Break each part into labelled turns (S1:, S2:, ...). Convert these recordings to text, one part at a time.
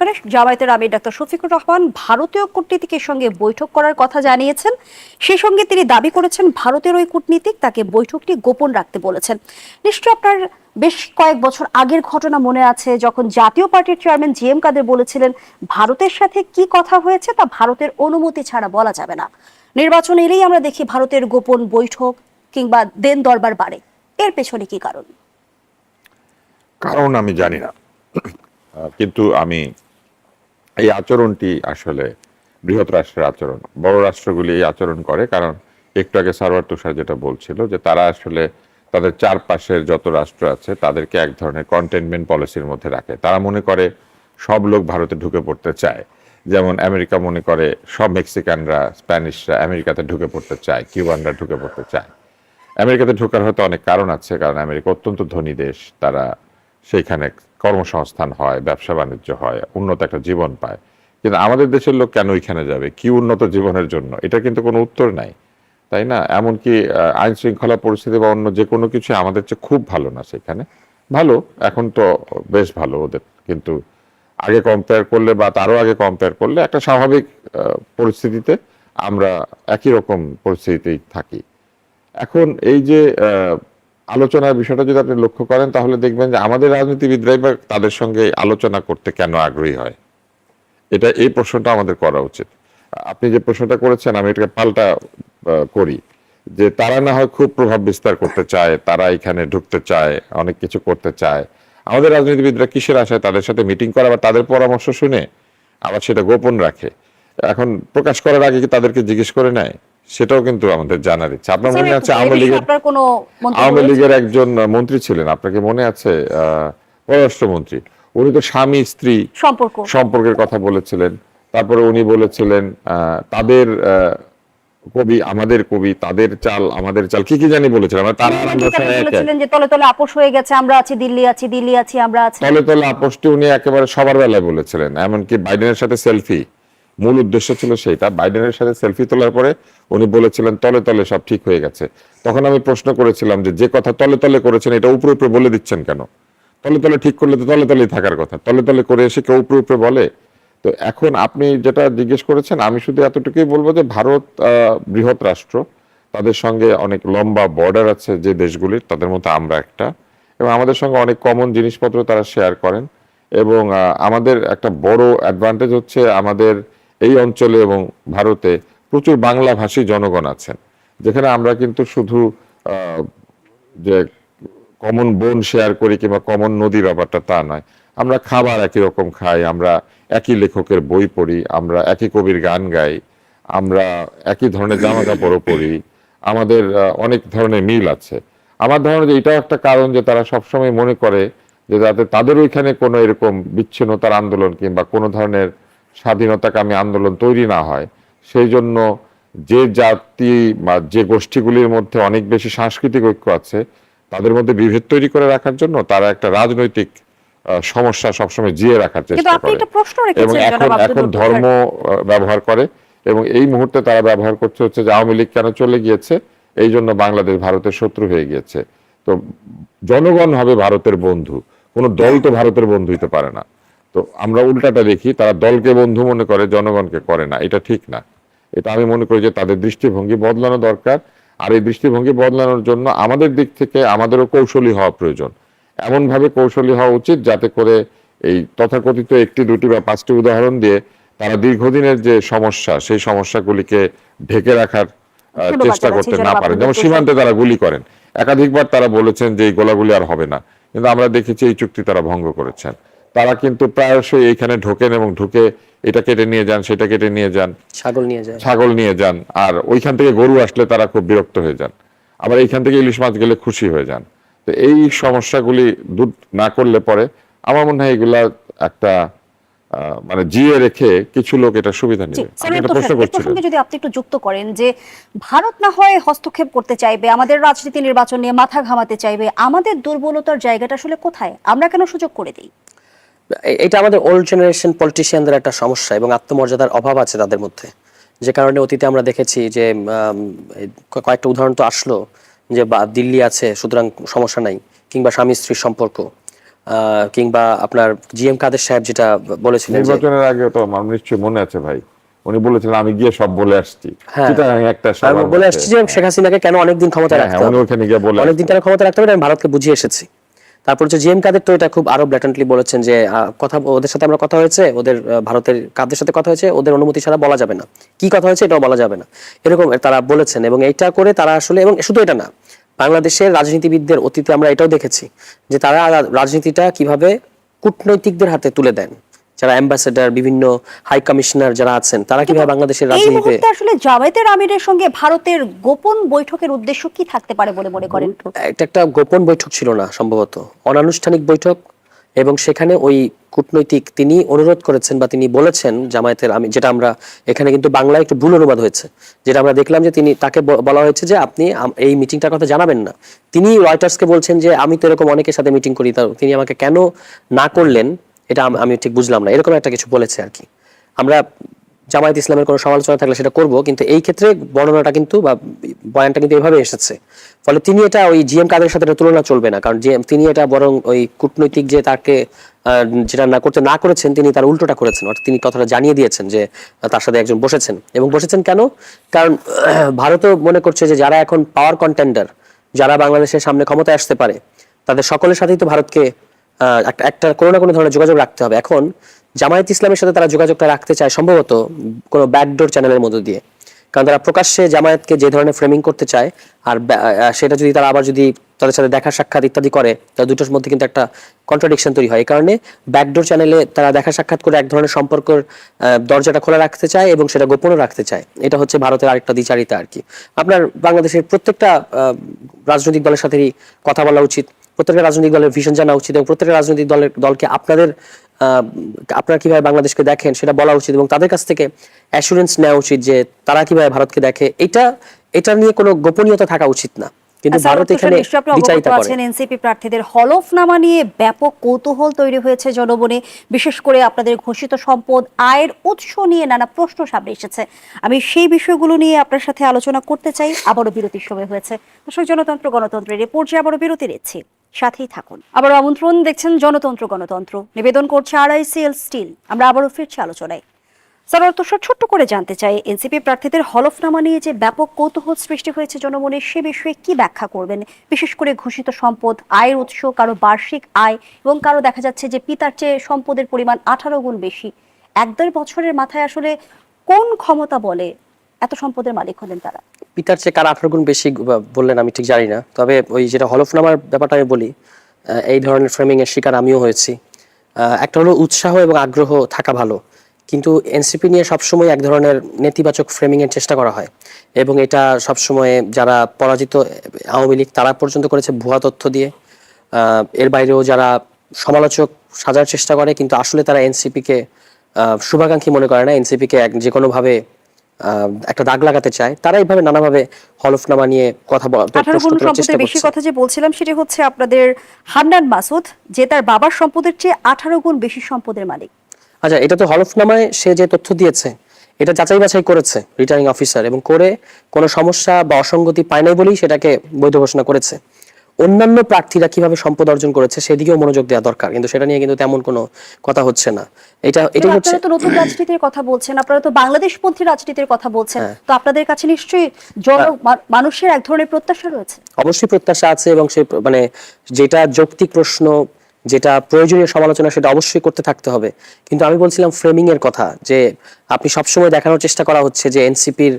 S1: করে জামায়াতের আমির ডাক্তার শফিকুর রহমান ভারতীয় কূটনীতিকের সঙ্গে বৈঠক করার কথা জানিয়েছেন। সেই সঙ্গে তিনি দাবি করেছেন, ভারতের ওই কূটনীতিক তাকে বৈঠকটি গোপন রাখতে বলেছেন। নিশ্চয় আপনার বেশ কয়েক বছর আগের ঘটনা মনে আছে, যখন জাতীয় পার্টির চেয়ারম্যান জি এম কাদের বলেছিলেন, ভারতের সাথে কি কথা হয়েছে তা ভারতের অনুমতি ছাড়া বলা যাবে না। নির্বাচন এলেই আমরা দেখি ভারতের গোপন বৈঠক কিংবা দেন দরবার বাড়ে। এর পেছনে কি কারণ?
S2: কারণ আমি জানি না। কিন্তু আমি এই আচরণটি আসলে বৃহৎ রাষ্ট্রের আচরণ। বড় রাষ্ট্রগুলি এই আচরণ করে, কারণ একটু আগে সারওয়ার তুষার যেটা বলছিল যে তারা আসলে তাদের চারপাশের যত রাষ্ট্র আছে তাদেরকে এক ধরনের কন্টেনমেন্ট পলিসির মধ্যে রাখে। তারা মনে করে সব লোক ভারতে ঢুকে পড়তে চায়। যেমন আমেরিকা মনে করে সব মেক্সিকানরা, স্প্যানিশরা আমেরিকাতে ঢুকে পড়তে চায়, কিউবানরা ঢুকে পড়তে চায়। আমেরিকাতে ঢোকার হয়তো অনেক কারণ আছে, কারণ আমেরিকা অত্যন্ত ধনী দেশ, তারা সেইখানে কর্মসংস্থান হয়, ব্যবসা বাণিজ্য হয়, উন্নত একটা জীবন পায়। কিন্তু আমাদের দেশের লোক কেন ওইখানে যাবে? কি উন্নত জীবনের জন্য? এটা কিন্তু কোনো উত্তর নাই, তাই না? এমনকি আইন শৃঙ্খলা পরিস্থিতি বা অন্য যে কোনো কিছু আমাদের চেয়ে খুব ভালো না সেখানে। ভালো, এখন তো বেশ ভালো ওদের। কিন্তু আগে কম্পেয়ার করলে বা তারও আগে কম্পেয়ার করলে একটা স্বাভাবিক পরিস্থিতিতে আমরা একই রকম পরিস্থিতিতেই থাকি। এখন এই যে আলোচনার বিষয়টা যদি আপনি লক্ষ্য করেন, তাহলে দেখবেন যে আমাদের রাজনীতিবিদরাই বা তাদের সঙ্গে আলোচনা করতে কেন আগ্রহী হয়? এটা এই প্রশ্নটা আমাদের করা উচিত। আপনি যে প্রশ্নটা করেছেন, আমি এটাকে পাল্টা করি যে তারা না হয় খুব প্রভাব বিস্তার করতে চায়, তারা এখানে ঢুকতে চায়, অনেক কিছু করতে চায়। আমাদের রাজনীতিবিদরা কিসের আশায় তাদের সাথে মিটিং করা বা তাদের পরামর্শ শুনে আবার সেটা গোপন রাখে? এখন প্রকাশ করার আগে কি তাদেরকে জিজ্ঞেস করে নেয়? সেটাও কিন্তু আমাদের জানার ইচ্ছা। আপনার মনে আছে আওয়ামী লীগের আওয়ামী লীগের একজন মন্ত্রী ছিলেন আপনাকে মনে আছে? পররাষ্ট্রমন্ত্রী। উনি তো স্বামী স্ত্রী
S1: সম্পর্ক।
S2: সম্পর্কের কথা বলেছিলেন। তারপরে উনি বলেছিলেন তাদের আহ, কবি আমাদের কবি তাদের চাল আমাদের চাল কি কি জানি বলেছিলেন? আমরা তারা।
S1: বলেছিলেন যে তলে তলে আপোষ হয়ে গেছে আমরা আছি দিল্লি আছি দিল্লি আছি আমরা আছি।
S2: তলে তলে আপোষটি উনি একেবারে সবার বেলায় বলেছিলেন এমনকি বাইডেনের সাথে সেলফি। মূল উদ্দেশ্য ছিল সেইটা বাইডেনের সাথে সেলফি তোলার পরে উনি বলেছিলেন, তলে তলে সব ঠিক হয়ে গেছে। তখন আমি প্রশ্ন করেছিলাম যে যে কথা তলে তলে করেছেন, এটা উপরে উপরে বলে দিচ্ছেন কেন? তলে তলে ঠিক করলে তো তলে তলেই থাকার কথা। তলে তলে করে এসে কেউ উপরে উপরে বলে? তো এখন আপনি যেটা জিজ্ঞেস করেছেন, আমি শুধু এতটুকুই বলব যে, ভারত বৃহৎ রাষ্ট্র। তাদের সঙ্গে অনেক লম্বা বর্ডার আছে যে দেশগুলির, তাদের মতো আমরা একটা। এবং আমাদের সঙ্গে অনেক কমন জিনিসপত্র তারা শেয়ার করেন। এবং আমাদের একটা বড় অ্যাডভান্টেজ হচ্ছে আমাদের এই অঞ্চলে এবং ভারতে প্রচুর বাংলাভাষী জনগণ আছেন। যেখানে আমরা কিন্তু শুধু যে কমন বন শেয়ার করি কিংবা কমন নদী ব্যাপারটা তা নয়। আমরা খাবার একই রকম খাই, আমরা একই লেখকের বই পড়ি, আমরা একই কবির গান গাই, আমরা একই ধরনের জামা কাপড়ও পরি, আমাদের অনেক ধরনের মিল আছে। আমার ধারণা যে এটাও একটা কারণ যে তারা সবসময় মনে করে যে যাতে তাদের ওইখানে কোনো এরকম বিচ্ছিন্নতার আন্দোলন কিংবা কোনো ধরনের স্বাধীনতাকামী আন্দোলন তৈরি না হয় সেই জন্য যে জাতি বা যে গোষ্ঠীগুলির মধ্যে অনেক বেশি সাংস্কৃতিক ঐক্য আছে তাদের মধ্যে বিভেদ তৈরি করে রাখার জন্য তারা একটা রাজনৈতিক সমস্যা সবসময় জিয়ে রাখার চেষ্টা করে। এবং এখন এখন ধর্ম ব্যবহার করে এবং এই মুহূর্তে তারা ব্যবহার করছে হচ্ছে যে আওয়ামী লীগ কেন চলে গিয়েছে এই জন্য বাংলাদেশ ভারতের শত্রু হয়ে গিয়েছে। তো জনগণ হবে ভারতের বন্ধু কোনো দল তো ভারতের বন্ধু হতে পারে না। তো আমরা উল্টাটা দেখি তারা দলকে বন্ধু মনে করে জনগণকে করে না। এটা ঠিক না। এটা আমি মনে করি যে তাদের দৃষ্টিভঙ্গি বদলানো দরকার। আর এই দৃষ্টিভঙ্গি বদলানোর জন্য আমাদের দিক থেকে আমাদেরও কৌশলী হওয়া প্রয়োজন। এমনভাবে কৌশলী হওয়া উচিত যাতে করে এই তথাকথিত একটি দুটি বা পাঁচটি উদাহরণ দিয়ে তারা দীর্ঘদিনের যে সমস্যা সেই সমস্যাগুলিকে ঢেকে রাখার চেষ্টা করতে না পারেন
S1: আব্দুল
S2: যেমন সীমান্তে তারা গুলি করেন। একাধিকবার তারা বলেছেন যে এই গোলাগুলি আর হবে না। কিন্তু আমরা দেখেছি এই চুক্তি তারা ভঙ্গ করেছেন। তারা কিন্তু প্রায়শই এখানে ঢোকেন এবং ঢুকে এটা কেটে নিয়ে যান সেটা কেটে নিয়ে যান
S3: ছাগল নিয়ে যায়
S2: ছাগল নিয়ে যান আর ওইখান থেকে গরু আসলে তারা খুব বিরক্ত হয়ে যান। আবার এইখান থেকে ইলিশ মাছ গেলে খুশি হয়ে যান। তো এই সমস্যাগুলি দূর না করলে পরে আমার মনে হয় এগুলা একটা মানে জিয়ে রেখে কিছু লোক এটা সুবিধা নেবে।
S1: প্রসঙ্গে যদি আপনি একটু যুক্ত করেন যে ভারত না হয় হস্তক্ষেপ করতে চাইবে আমাদের রাজনীতি নির্বাচন নিয়ে মাথা ঘামাতে চাইবে আমাদের দুর্বলতার জায়গাটা আসলে কোথায়? আমরা কেন সুযোগ করে দিই?
S3: এটা আমাদের ওল্ড জেনারেশন পলিটিশিয়ানদের একটা সমস্যা এবং আত্মমর্যাদার অভাব আছে তাদের মধ্যে। যে কারণে অতীতে আমরা দেখেছি যে কয়েকটা উদাহরণ তো আসলো যে বা দিল্লি আছে সুতরাং সমস্যা নাই কিংবা স্বামী স্ত্রীর সম্পর্ক আহ, কিংবা আপনার জি এম কাদের সাহেব যেটা বলেছিলেন
S2: নির্বাচনের আগে তো আমার নিশ্চয়ই মনে আছে ভাই। উনি বলেছিলেন আমি গিয়ে সব বলে আসছি।
S3: হ্যাঁ।
S2: চিটাগাং একটা
S3: বলে আসছি যে শেখ হাসিনাকে কেন অনেকদিন ক্ষমতা
S2: হ্যাঁ,
S3: রাখতে
S2: হ্যাঁ, উনি
S3: হবে?
S2: ওখানে গিয়ে বলে
S3: অনেকদিন কেন ক্ষমতা রাখতে হবে? আমি ভারতকে বুঝিয়ে এসেছি। তারপর হচ্ছে জিএম কাদের তো এটা খুব আরও ব্ল্যাটেন্টলি বলেছেন যে কথা, ওদের সাথে আমরা কথা হয়েছে, ওদের ভারতের কাদের সাথে কথা হয়েছে, ওদের অনুমতি ছাড়া বলা যাবে না। কি কথা হয়েছে এটাও বলা যাবে না। এরকম তারা বলেছেন এবং এটা করে তারা আসলে, এবং শুধু এটা না, বাংলাদেশের রাজনীতিবিদদের অতীতে আমরা এটাও দেখেছি যে তারা রাজনীতিটা কীভাবে কূটনৈতিকদের হাতে তুলে দেন। যারা অ্যাম্বাসেডার বিভিন্ন হাই কমিশনার যারা আছেন তারা কীভাবে বাংলাদেশের
S1: এই
S3: রাজনীতিতে
S1: মুহূর্তে আসলে জামায়াতের আমিরের সঙ্গে ভারতের গোপন বৈঠকের উদ্দেশ্য কি থাকতে পারে বলে মনে করেন?
S3: এটা একটা গোপন বৈঠক ছিল না সম্ভবত। অনানুষ্ঠানিক বৈঠক এবং সেখানে ওই কূটনৈতিক তিনি অনুরোধ করেছেন বা তিনি বলেছেন জামায়াতের আমি যেটা আমরা এখানে কিন্তু বাংলায় একটু ভুল অনুবাদ হয়েছে। যেটা আমরা দেখলাম যে তিনি তাকে বলা হয়েছে যে আপনি এই মিটিংটার কথা জানাবেন না। তিনি রয়টার্সকে বলছেন যে আমি তো এরকম অনেকের সাথে মিটিং করি তিনি আমাকে কেন না করলেন? এটা আমি ঠিক বুঝলাম না। এরকম একটা কিছু বলেছে আর কি। আমরা জামায়াত ইসলামের কোনো সমালোচনা থাকলে সেটা করব, কিন্তু এই ক্ষেত্রে বর্ণনাটা কিন্তু বা বয়ানটা কিন্তু এভাবে এসেছে। ফলে তিনি এটা ওই জিএম কাদের সাথে তুলনা চলবে না, কারণ GM তিনি এটা বরং ওই কূটনৈতিক যে তাকে যেটা না করতে না করেছেন, তিনি তার উল্টোটা করেছেন। অর্থাৎ তিনি কথাটা জানিয়ে দিয়েছেন যে তার সাথে একজন বসেছেন। এবং বসেছেন কেন? কারণ ভারতও মনে করছে যে যারা এখন পাওয়ার কন্টেন্ডার যারা বাংলাদেশের সামনে ক্ষমতায় আসতে পারে, তাদের সকলের সাথেই তো ভারতকে একটা কোনো না কোনো ধরনের যোগাযোগ রাখতে হবে। এখন জামায়াত ইসলামের সাথে তারা যোগাযোগটা রাখতে চায় সম্ভবত কোনো ব্যাকডোর চ্যানেলের মধ্য দিয়ে। কারণ তারা প্রকাশ্যে জামায়াতকে যে ধরনের ফ্রেমিং করতে চায়, আর সেটা যদি তারা আবার যদি তাদের সাথে দেখা, সাক্ষাৎ ইত্যাদি করে তার দুটোর মধ্যে কিন্তু একটা কন্ট্রাডিকশন তৈরি হয়। এই কারণে ব্যাকডোর চ্যানেলে তারা দেখা, সাক্ষাৎ করে এক ধরনের সম্পর্কের দরজাটা খোলা রাখতে চায় এবং সেটা গোপনও রাখতে চায়। এটা হচ্ছে ভারতের আরেকটা দ্বিচারিতা আর কি। আপনার বাংলাদেশের প্রত্যেকটা রাজনৈতিক দলের সাথেই কথা বলা উচিত। প্রত্যেকটা রাজনৈতিক দলের ভিশন জানা উচিত এবং প্রত্যেকটা রাজনৈতিক দলের দলকে আপনাদের আহ, আপনারা কীভাবে বাংলাদেশকে দেখেন সেটা বলা উচিত এবং তাদের কাছ থেকে অ্যাসুরেন্স নেওয়া উচিত যে তারা কীভাবে ভারতকে দেখে। এটা এটা নিয়ে কোনো গোপনীয়তা থাকা উচিত না। কিন্তু
S1: আচ্ছা,
S3: ভারত এখানে
S1: নিশ্চয়ই আপনি অবগত
S3: বিচারিতা করে।
S1: এনসিপি প্রার্থীদের হলফনামা নিয়ে ব্যাপক কৌতূহল তৈরি হয়েছে জনমনে বিশেষ করে আপনাদের ঘোষিত সম্পদ আয়ের উৎস নিয়ে নানা প্রশ্ন সামনে এসেছে। আমি সেই বিষয়গুলো নিয়ে আপনার সাথে আলোচনা করতে চাই। আবারও বিরতির সময় হয়েছে। দর্শক জনতন্ত্র গণতন্ত্রের এ পর্যায়ে আবারও বিরতি নিচ্ছি। সাথেই থাকুন। আবার আমন্ত্রণ, দেখছেন জনতন্ত্র, গণতন্ত্র। নিবেদন করছে আরআইসিএল স্টিল। আমরা আবারও ফিরছি আলোচনায়। স্যার তুষার, ছোট্ট করে জানতে চাই, এনসিপি প্রার্থীদের হলফনামা নিয়ে যে ব্যাপক কৌতূহল সৃষ্টি হয়েছে জনমনে, সে বিষয়ে কি ব্যাখ্যা করবেন? বিশেষ করে ঘোষিত সম্পদ, আয়ের উৎস, কারও বার্ষিক আয় এবং কারও দেখা যাচ্ছে যে পিতার চেয়ে সম্পদের পরিমাণ আঠারো গুণ বেশি। এক দেড় বছরের মাথায় আসলে কোন ক্ষমতা বলে এত সম্পদের মালিক হলেন তারা?
S3: পিতার চেয়ে কার আঠারো গুণ বেশি বললেন আমি ঠিক জানি না। তবে ওই যেটা হলফনামার ব্যাপারটা আমি বলি এই ধরনের ফ্রেমিং এর শিকার আমিও হয়েছি। একটা হলো উৎসাহ এবং আগ্রহ থাকা ভালো। কিন্তু এনসিপি নিয়ে সবসময় এক ধরনের নেতিবাচক ফ্রেমিং এর চেষ্টা করা হয়। এবং এটা সবসময় যারা পরাজিত, আওয়ামী লীগ, তারা পর্যন্ত করেছে ভুয়া তথ্য দিয়ে। এর বাইরেও যারা সমালোচক সাজার চেষ্টা করে, কিন্তু আসলে তারা এনসিপিকে শুভাকাঙ্ক্ষী মনে করে না। এনসিপিকে যে কোনোভাবে একটা দাগ লাগাতে চায় তারা এইভাবে নানাভাবে হলফনামা নিয়ে কথা বলা
S1: আঠারো
S3: প্রশ্ন
S1: গুণ
S3: তোলার চেষ্টা
S1: বেশি কথা যে বলছিলাম সেটি হচ্ছে আপনাদের হান্নান মাসুদ যে তার বাবার সম্পদের চেয়ে আঠারো গুণ বেশি সম্পদের মালিক।
S3: আচ্ছা এটা তো হলফনামায় সে যে তথ্য দিয়েছে এটা যাচাই বাছাই করেছে রিটার্নিং অফিসার এবং করে কোনো সমস্যা বা অসঙ্গতি পায় নাই বলেই সেটাকে বৈধ ঘোষণা করেছে। অন্যান্য প্রার্থীরা কীভাবে সম্পদ অর্জন করেছে সেদিকেও মনোযোগ দেওয়া দরকার। কিন্তু সেটা নিয়ে কিন্তু তেমন কোনো কথা হচ্ছে না। এটা
S1: এবার
S3: হচ্ছে
S1: আপনারা তো নতুন রাজনীতির কথা বলছেন আপনারা তো বাংলাদেশপন্থী রাজনীতির কথা বলছেন।
S3: হ্যাঁ।
S1: তো আপনাদের কাছে নিশ্চয়ই জন মানুষের এক ধরনের প্রত্যাশা রয়েছে?
S3: অবশ্যই প্রত্যাশা আছে এবং সে মানে যেটা যৌক্তিক প্রশ্ন যেটা প্রয়োজনীয় সমালোচনা সেটা অবশ্যই করতে থাকতে হবে। কিন্তু আমি বলছিলাম ফ্রেমিং এর কথা যে আপনি সবসময় দেখানোর চেষ্টা করা হচ্ছে যে এনসিপির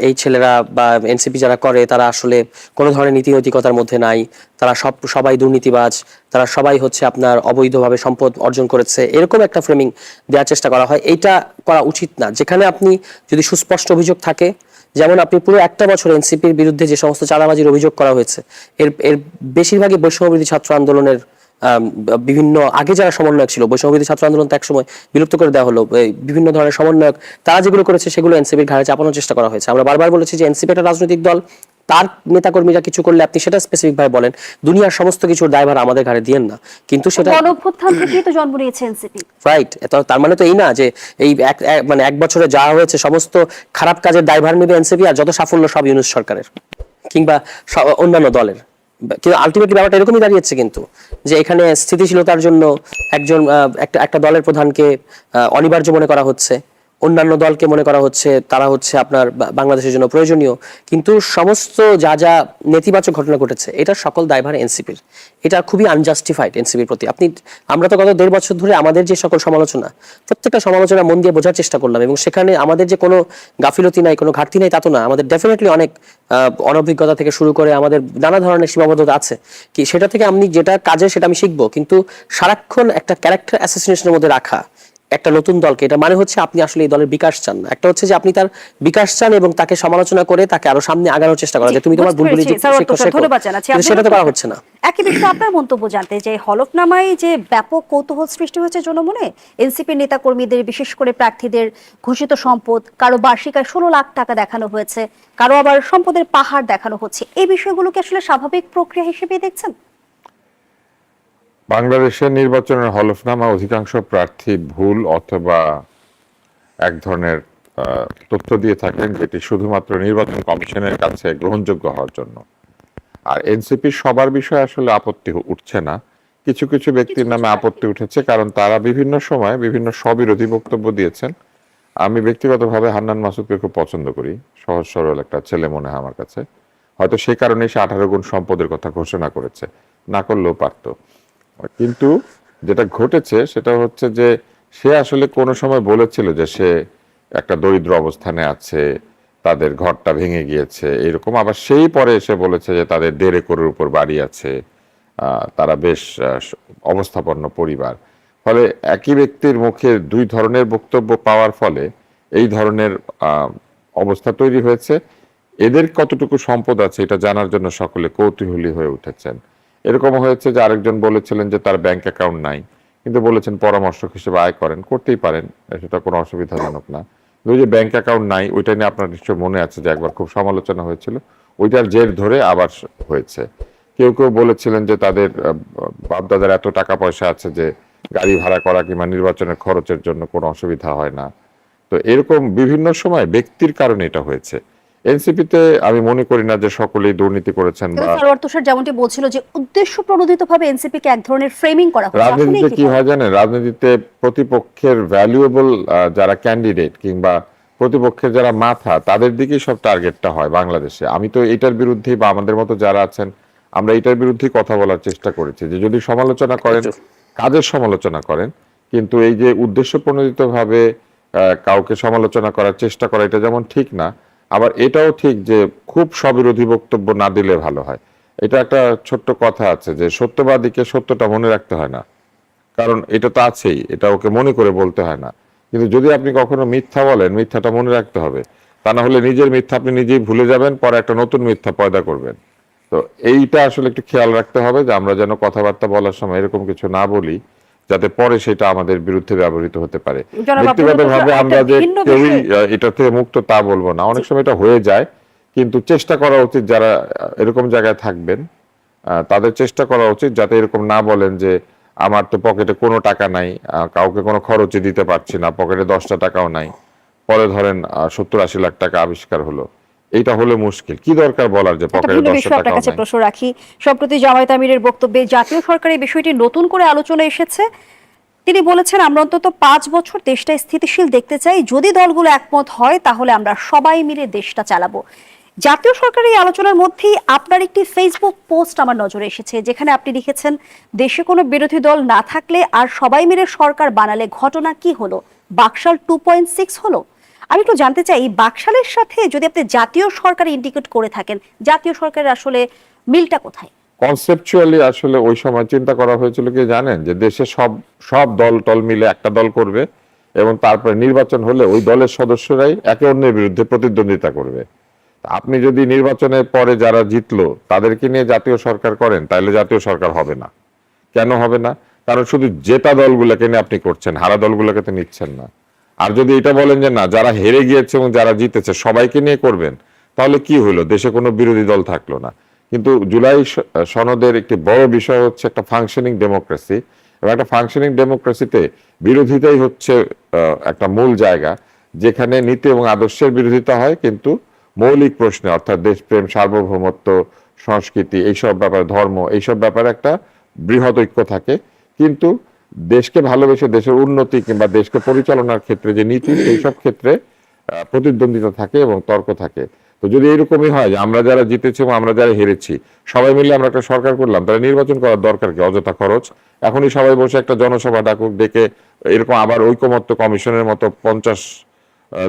S3: এই ছেলেরা বা এনসিপি যারা করে, তারা আসলে কোনো ধরনের নীতি নৈতিকতার মধ্যে নাই। তারা সব, সবাই দুর্নীতিবাজ। তারা সবাই হচ্ছে আপনার অবৈধভাবে সম্পদ অর্জন করেছে। এরকম একটা ফ্রেমিং দেওয়ার চেষ্টা করা হয়। এইটা করা উচিত না। যেখানে আপনি যদি সুস্পষ্ট অভিযোগ থাকে, যেমন আপনি পুরো একটা বছর এনসিপির বিরুদ্ধে যে সমস্ত চাঁদাবাজির অভিযোগ করা হয়েছে, এর এর বেশিরভাগই বৈষম্যবিরোধী ছাত্র আন্দোলনের বিভিন্ন আগে যারা সমন্বয়ক ছিল বৈষম্যবিরোধী ছাত্র আন্দোলন তো একসময় বিলুপ্ত করে দেওয়া হলো বিভিন্ন ধরনের সমন্বয়ক তারা যেগুলো করেছে সেগুলো এনসিপির ঘাড়ে চাপানোর চেষ্টা করা হয়েছে। আমরা বারবার বলেছি যে এনসিপি একটা রাজনৈতিক দল তার নেতাকর্মীরা কিছু করলে আপনি সেটা স্পেসিফিক ভাবে বলেন। দুনিয়ার সমস্ত কিছুর দায়ভার আমাদের ঘাড়ে দিয়েন না। কিন্তু সেটা
S1: গণঅভ্যুত্থান থেকেই তো জন্ম নিয়েছে এনসিপি।
S3: রাইট তার মানে তো এই না যে এই এক এক- মানে এক বছরে যা হয়েছে সমস্ত খারাপ কাজের দায়ভার নেবে এনসিপি আর যত সাফল্য সব ইউনুস সরকারের কিংবা অন্যান্য দলের। কিন্তু আলটিমেটলি ব্যাপারটা এরকমই দাঁড়িয়েছে কিন্তু, যে এখানে স্থিতিশীলতার জন্য একজন একটা একটা দলের প্রধানকে অনিবার্য মনে করা হচ্ছে। অন্যান্য দলকে মনে করা হচ্ছে, তারা হচ্ছে আপনার বাংলাদেশের জন্য প্রয়োজনীয়। কিন্তু সমস্ত যা যা নেতিবাচক ঘটনা ঘটেছে, এটা সকল দায়ভার এনসিপির। এটা খুবই আনজাস্টিফাইড এনসিপির প্রতি। আপনি, আমরা তো গত দেড় বছর ধরে আমাদের যে সকল সমালোচনা, প্রত্যেকটা সমালোচনা মন দিয়ে বোঝার চেষ্টা করলাম এবং সেখানে আমাদের যে কোনো গাফিলতি নাই, কোনো ঘাটতি নাই, তা তো না। আমাদের ডেফিনেটলি অনেক অনভিজ্ঞতা থেকে শুরু করে আমাদের নানা ধরনের সীমাবদ্ধতা আছে। কি, সেটা থেকে আমি যেটা কাজে সেটা আমি শিখব। কিন্তু সারাক্ষণ একটা ক্যারেক্টার অ্যাসোসিয়েশনের মধ্যে রাখা একটা নতুন দলকে এটা মানে হচ্ছে আপনি আসলে এই দলের বিকাশ চান না। একটা হচ্ছে যে আপনি তার বিকাশ চান এবং তাকে সমালোচনা করে তাকে আরও সামনে আগানোর চেষ্টা করা। যে তুমি তোমার। কিন্তু সেটা তো করা হচ্ছে না।
S1: একই বিষয়ে আপনার মন্তব্য জানতে যে হলফনামায় যে ব্যাপক কৌতূহল সৃষ্টি হয়েছে জনমনে এনসিপি নেতা কর্মীদের বিশেষ করে প্রার্থীদের ঘোষিত সম্পদ কারও বার্ষিক আয় ষোলো লাখ টাকা দেখানো হয়েছে কারও আবার সম্পদের পাহাড় দেখানো হচ্ছে। এই বিষয়গুলোকে আসলে স্বাভাবিক প্রক্রিয়া হিসেবে দেখছেন?
S2: বাংলাদেশের নির্বাচনের হলফনামা অধিকাংশ প্রার্থী ভুল অথবা এক ধরনের তথ্য দিয়ে থাকেন যেটি শুধুমাত্র নির্বাচন কমিশনের কাছে গ্রহণযোগ্য হওয়ার জন্য। আর এনসিপি সবার বিষয়ে আসলে আপত্তি উঠছে না। কিছু কিছু ব্যক্তির নামে আপত্তি উঠেছে কারণ তারা বিভিন্ন সময় বিভিন্ন স্ববিরোধী বক্তব্য দিয়েছেন। আমি ব্যক্তিগতভাবে হান্নান মাসুদকে খুব পছন্দ করি। সহজ সরল একটা ছেলে মনে হয় আমার কাছে। হয়তো সে কারণে সে আঠারো গুণ সম্পদের কথা ঘোষণা করেছে। না করলেও পারতো। কিন্তু যেটা ঘটেছে সেটা হচ্ছে যে সে আসলে কোনো সময় বলেছিল যে সে একটা দরিদ্র অবস্থানে আছে, তাদের ঘরটা ভেঙে গিয়েছে, এরকম। আবার সেই পরে এসে বলেছে যে তাদের দেড় একরের উপর বাড়ি আছে তারা বেশ অবস্থাপন্ন পরিবার। ফলে একই ব্যক্তির মুখে দুই ধরনের বক্তব্য পাওয়ার ফলে এই ধরনের অবস্থা তৈরি হয়েছে। এদের কতটুকু সম্পদ আছে এটা জানার জন্য সকলে কৌতূহলী হয়ে উঠেছেন। এরকম হয়েছে যে আরেকজন বলেছিলেন যে তার ব্যাংক অ্যাকাউন্ট নাই। কিন্তু বলেছেন পরামর্শক হিসেবে আয় করেন, করতেই পারেন, সেটা কোনো অসুবিধাজনক না। ওই যে ব্যাংক অ্যাকাউন্ট নাই, ওইটা নিয়ে আপনার নিশ্চয় মনে আছে যে একবার খুব সমালোচনা হয়েছিল। ওইটার জের ধরে আবার হয়েছে। কেউ কেউ বলেছিলেন যে তাদের বাপদাদার এত টাকা পয়সা আছে যে গাড়ি ভাড়া করা কিংবা নির্বাচনের খরচের জন্য কোনো অসুবিধা হয় না। তো এরকম বিভিন্ন সময় ব্যক্তির কারণে এটা হয়েছে। এনসিপিতে আমি মনে করি না যে সকলেই দুর্নীতি করেছেন বা
S1: সারোয়ার তুষার যেমনটি বলছিল যে উদ্দেশ্য প্রণোদিত ভাবে এনসিপি কে এক ধরনের ফ্রেমিং করা হচ্ছে।
S2: রাজনীতিতে কি হয় জানেন? রাজনীতিতে প্রতিপক্ষের ভ্যালুয়েবল যারা ক্যান্ডিডেট কিংবা প্রতিপক্ষের যারা মাথা তাদের দিকেই সব টার্গেটটা হয় বাংলাদেশে। আমি তো এটার বিরুদ্ধে বা আমাদের মতো যারা আছেন আমরা এটার বিরুদ্ধে কথা বলার চেষ্টা করেছি যে যদি সমালোচনা করেন কাজের সমালোচনা করেন? কিন্তু এই যে উদ্দেশ্য প্রণোদিত ভাবে কাউকে সমালোচনা করার চেষ্টা করা এটা যেমন ঠিক না আবার এটাও ঠিক যে খুব স্ববিরোধী বক্তব্য না দিলে ভালো হয়। এটা একটা ছোট্ট কথা আছে যে সত্যবাদীকে সত্যটা মনে রাখতে হয় না। কারণ এটা তো আছেই, এটা ওকে মনে করে বলতে হয় না। কিন্তু যদি আপনি কখনো মিথ্যা বলেন, মিথ্যাটা মনে রাখতে হবে। তা না হলে নিজের মিথ্যা আপনি নিজেই ভুলে যাবেন, পরে একটা নতুন মিথ্যা পয়দা করবেন। তো এইটা আসলে একটু খেয়াল রাখতে হবে যে আমরা যেন কথাবার্তা বলার সময় এরকম কিছু না বলি। যাতে পরে সেটা আমাদের বিরুদ্ধে ব্যবহৃত হতে পারে। ব্যক্তিগতভাবে আমরা যে কেউই এটা থেকে মুক্ত তা বলব না। অনেক সময় এটা হয়ে যায় কিন্তু চেষ্টা করা উচিত যারা এরকম জায়গায় থাকবেন আহ, তাদের চেষ্টা করা উচিত যাতে এরকম না বলেন যে আমার তো পকেটে কোনো টাকা নাই কাউকে কোনো খরচই দিতে পারছি না পকেটে দশটা টাকাও নাই। পরে ধরেন সত্তর আশি লাখ টাকা আবিষ্কার হলো। এইটা হলে মুশকিল। কি দরকার বলার যে পকেটে
S1: ভিন্ন
S2: দশটা
S1: বিষয় কাছে প্রশ্ন রাখি। সম্প্রতি জামায়াত আমিরের বক্তব্যে জাতীয় সরকার এই বিষয়টি নতুন করে আলোচনা এসেছে। তিনি বলেছেন আমরা অন্তত পাঁচ বছর দেশটা স্থিতিশীল দেখতে চাই। যদি দলগুলো একমত হয় তাহলে আমরা সবাই মিলে দেশটা চালাবো। জাতীয় সরকারের এই আলোচনার মধ্যেই আপনার একটি ফেসবুক পোস্ট আমার নজরে এসেছে যেখানে আপনি লিখেছেন দেশে কোনো বিরোধী দল না থাকলে আর সবাই মিলে সরকার বানালে ঘটনা কি হলো? বাকশাল টু পয়েন্ট সিক্স হলো? আমি একটু জানতে চাই বাকশালের সাথে যদি আপনি জাতীয় সরকার ইন্ডিকেট করে থাকেন, জাতীয় সরকারের আসলে মিলটা কোথায়?
S2: কনসেপচুয়ালি আসলে ওই সময় চিন্তা করা হয়েছিল কি জানেন? যে দেশে সব সব দল টল মিলে একটা দল করবে এবং তারপরে নির্বাচন হলে ওই দলের সদস্যরাই একে অন্যের বিরুদ্ধে প্রতিদ্বন্দ্বিতা করবে। আপনি যদি নির্বাচনের পরে যারা জিতলো, তাদেরকে নিয়ে জাতীয় সরকার করেন, তাহলে জাতীয় সরকার হবে না। কেন হবে না? কারণ শুধু জেতা দলগুলোকে নিয়ে আপনি করছেন, হারা দলগুলোকে তো নিচ্ছেন না। আর যদি এটা বলেন যে না, যারা হেরে গিয়েছে এবং যারা জিতেছে সবাইকে নিয়ে করবেন, তাহলে কি হলো? দেশে কোনো বিরোধী দল থাকল না। কিন্তু জুলাই সনদের একটি বড় বিষয় হচ্ছে একটা ফাংশনিং ডেমোক্রেসি এবং একটা ফাংশনিং ডেমোক্রেসিতে বিরোধিতাই হচ্ছে একটা মূল জায়গা, যেখানে নীতি এবং আদর্শের বিরোধিতা হয়, কিন্তু মৌলিক প্রশ্নে, অর্থাৎ দেশপ্রেম, সার্বভৌমত্ব, সংস্কৃতি, এইসব ব্যাপারে ধর্ম, এইসব ব্যাপারে একটা বৃহৎ ঐক্য থাকে। কিন্তু দেশকে ভালোবেসে, দেশের উন্নতি কিংবা দেশকে পরিচালনার ক্ষেত্রে যে নীতি এইসব ক্ষেত্রে প্রতিদ্বন্দ্বিতা থাকে এবং তর্ক থাকে। তো যদি এরকমই হয় যে আমরা যারা জিতেছি এবং আমরা যারা হেরেছি, সবাই মিলে আমরা একটা সরকার করলাম, তাহলে নির্বাচন করার দরকার কি? অযথা খরচ? এখনই সবাই বসে একটা জনসভা ডাকুক, ডেকে এরকম আবার ঐকমত্য কমিশনের মতো পঞ্চাশ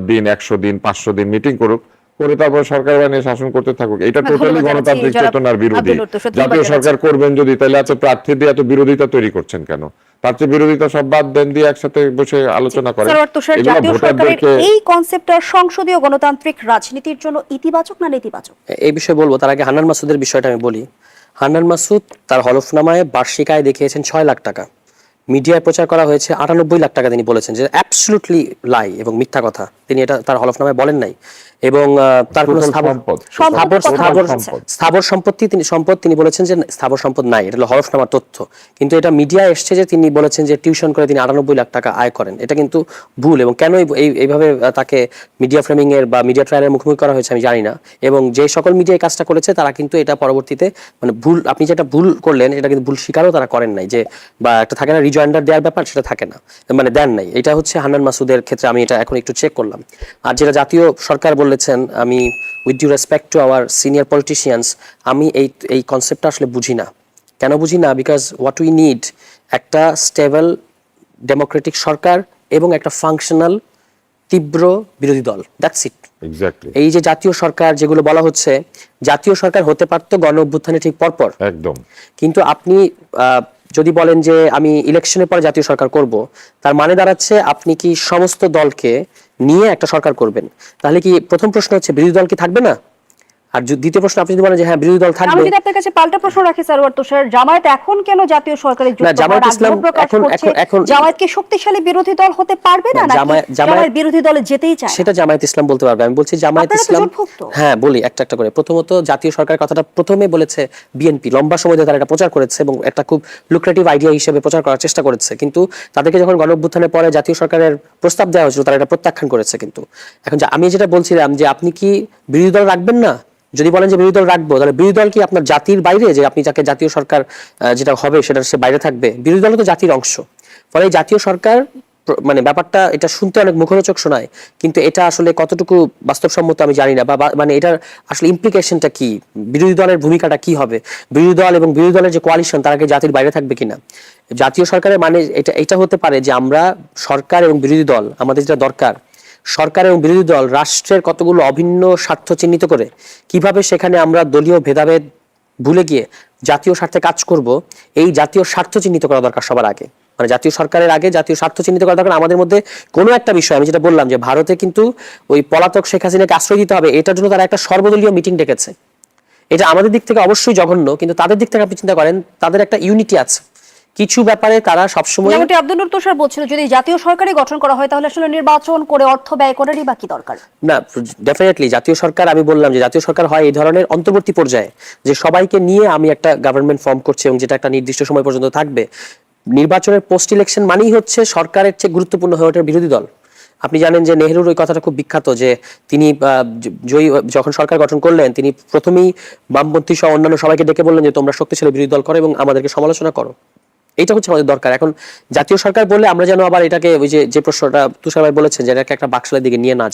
S2: দিন, একশো দিন, পাঁচশো দিন মিটিং করুক করে তারপর সরকার বানিয়ে শাসন করতে থাকুক। এটা টোটালি গণতান্ত্রিক চেতনার বিরোধী। জাতীয় সরকার করবেন যদি তাহলে এত প্রার্থী দিয়ে এত বিরোধিতা তৈরি করছেন কেন? তার চেয়ে বিরোধিতা সব বাদ দেন দিয়ে একসাথে বসে আলোচনা করেন।
S1: জাতীয় সরকারের এই কনসেপ্টটা সংসদীয় গণতান্ত্রিক রাজনীতির জন্য ইতিবাচক না নেতিবাচক?
S3: এই বিষয়ে বলব তার আগে হান্নান মাসুদের বিষয়টা আমি বলি। হান্নান মাসুদ তার হলফনামায় বার্ষিক আয় দেখিয়েছেন ছয় লাখ টাকা। মিডিয়ায় প্রচার করা হয়েছে আটানব্বই লাখ টাকা তিনি বলেছেন যে অ্যাবসলুটলি লাই এবং মিথ্যা কথা। তিনি এটা তার হলফনামায় বলেন নাই। এবং তার কোনো স্থাবর
S2: সম্পদ।
S3: স্থাবর স্থাবর
S1: বলেছেন।
S2: সম্পদ।
S3: স্থাবর সম্পত্তি তিনি সম্পদ তিনি বলেছেন যে স্থাবর সম্পদ নাই এটা হলো হলফনামার তথ্য কিন্তু এটা মিডিয়ায় এসছে যে তিনি বলেছেন যে টিউশন করে তিনি আটানব্বই লাখ টাকা আয় করেন এটা কিন্তু ভুল এবং কেন এই- এই এইভাবে তাকে মিডিয়া ফ্রেমিং এর বা মিডিয়া ট্রায়ালের মুখোমুখি করা হয়েছে আমি জানি না এবং যে সকল মিডিয়া এই কাজটা করেছে তারা কিন্তু এটা পরবর্তীতে মানে ভুল আপনি যেটা ভুল করলেন এটা কিন্তু ভুল স্বীকারও তারা করেন নাই যে বা একটা থাকে না রিজয়েন্ডার দেওয়ার ব্যাপার সেটা থাকে না মানে দেন নাই এটা হচ্ছে হান্নান মাসুদের ক্ষেত্রে আমি এটা এখন একটু চেক করলাম আর যেটা জাতীয় সরকার বলেছেন আমি with due respect to our senior politicians আমি এই এই কনসেপ্টটা আসলে বুঝি না। কেন বুঝি না? বিকজ হোয়াট উই নিড একটা স্টেবল ডেমোক্রেটিক সরকার এবং একটা ফাংশনাল তীব্র বিরোধী দল। দ্যাটস ইট এই যে জাতীয় সরকার যেগুলো বলা হচ্ছে জাতীয় সরকার হতে পারতো গণ অভ্যুত্থানে ঠিক পরপর।
S2: একদম।
S3: কিন্তু আপনি যদি বলেন যে আমি ইলেকশনের পরে জাতীয় সরকার করব তার মানে দাঁড়াচ্ছে আপনি কি সমস্ত দলকে নিয়ে একটা সরকার করবেন। তাহলে কি প্রথম প্রশ্ন হচ্ছে বিরোধী দল কি থাকবে না? আর দ্বিতীয় প্রশ্ন আপনি যদি বলেন যে হ্যাঁ বিরোধী দল থাকবে।
S1: আমি যদি আপনার কাছে পাল্টা প্রশ্ন রাখি সারওয়ার তুষার জামায়াত এখন কেন জাতীয় সরকারের যুক্ত
S3: না, জামায়াত ইসলাম এখন- এখন- এখন-
S1: জামায়াত কি শক্তিশালী বিরোধী দল হতে পারবে না নাকি
S3: জামায়াত-
S1: বিরোধী দলে যেতেই চায়?
S3: সেটা জামায়াত ইসলাম বলতে পারবে। আমি বলছি জামায়াত ইসলাম হ্যাঁ বলি একটা একটা করে। প্রথমত জাতীয় সরকার কথাটা প্রথমে বলেছে বিএনপি। লম্বা সময় ধরে তারা এটা প্রচার করেছে এবং একটা খুব লুক্রেটিভ আইডিয়া হিসেবে প্রচার করার চেষ্টা করেছে। কিন্তু তাদেরকে যখন গণ অভ্যুত্থানের পরে জাতীয় সরকারের প্রস্তাব দেওয়া হয়েছিল তারা এটা প্রত্যাখ্যান করেছে কিন্তু। এখন যে আমি যেটা বলছিলাম যে আপনি কি বিরোধী দল রাখবেন না? যদি বলেন যে বিরোধী দল রাখব, তাহলে বিরোধী দল কি আপনার জাতির বাইরে, যে আপনি যাকে জাতীয় সরকার যেটা হবে সেটা সে বাইরে থাকবে? বিরোধী দল তো জাতির অংশ। ফলে জাতীয় সরকার মানে ব্যাপারটা, এটা শুনতে অনেক মুখরোচক শোনায়। কিন্তু এটা আসলে কতটুকু বাস্তবসম্মত আমি জানি না। বা মানে এটার আসলে ইমপ্লিকেশনটা কি? বিরোধী দলের ভূমিকাটা কি হবে? বিরোধী দল এবং বিরোধী দলের যে কোয়ালিশন তারা কি জাতির বাইরে থাকবে কিনা? জাতীয় সরকারের মানে এটা এটা হতে পারে যে আমরা সরকার এবং বিরোধী দল, আমাদের যেটা দরকার সরকার এবং বিরোধী দল রাষ্ট্রের কতগুলো অভিন্ন স্বার্থ চিহ্নিত করে, কীভাবে সেখানে আমরা দলীয় ভেদাভেদ ভুলে গিয়ে জাতীয় স্বার্থে কাজ করব, এই জাতীয় স্বার্থ চিহ্নিত করা দরকার সবার আগে। মানে জাতীয় সরকারের আগে জাতীয় স্বার্থ চিহ্নিত করা দরকার। আমাদের মধ্যে কোনো একটা বিষয়, আমি যেটা বললাম যে ভারতে কিন্তু ওই পলাতক শেখ হাসিনাকে আশ্রয় দিতে হবে, এটার জন্য তারা একটা সর্বদলীয় মিটিং ডেকেছে। এটা আমাদের দিক থেকে অবশ্যই জঘন্য, কিন্তু তাদের দিক থেকে আপনি চিন্তা করেন, তাদের একটা ইউনিটি আছে। কিছু ব্যাপারে তারা সবসময়
S1: যেমনটি আব্দুল নূর তুষার বলছিল যদি জাতীয় সরকারই গঠন করা হয় তাহলে আসলে নির্বাচন করে অর্থ ব্যয় করারই বাকি দরকার।
S3: না ডেফিনেটলি জাতীয় সরকার আমি বললাম যে জাতীয় সরকার হয় এই ধরনের অন্তর্বর্তী পর্যায়ে যে সবাইকে নিয়ে আমি একটা গভর্নমেন্ট ফর্ম করছি এবং যেটা একটা নির্দিষ্ট সময় পর্যন্ত থাকবে। নির্বাচনের পোস্ট ইলেকশন মানেই হচ্ছে সরকারের চেয়ে গুরুত্বপূর্ণ হয়ে ওঠার বিরোধী দল। আপনি জানেন যে নেহরুর ওই কথাটা খুব বিখ্যাত যে তিনি জয়ী যখন সরকার গঠন করলেন তিনি প্রথমেই বামপন্থী সহ অন্যান্য সবাইকে ডেকে বললেন যে তোমরা শক্তিশালী বিরোধী দল করো এবং আমাদেরকে সমালোচনা করো। এটা হচ্ছে আমাদের দরকার এখন জাতীয় সরকার বললে আমরা যেন আবার এটাকে ওই যে যে প্রশ্নটা তুষার ভাই বলেছেন যে এটাকে একটা বাক্সলের দিকে নিয়ে না।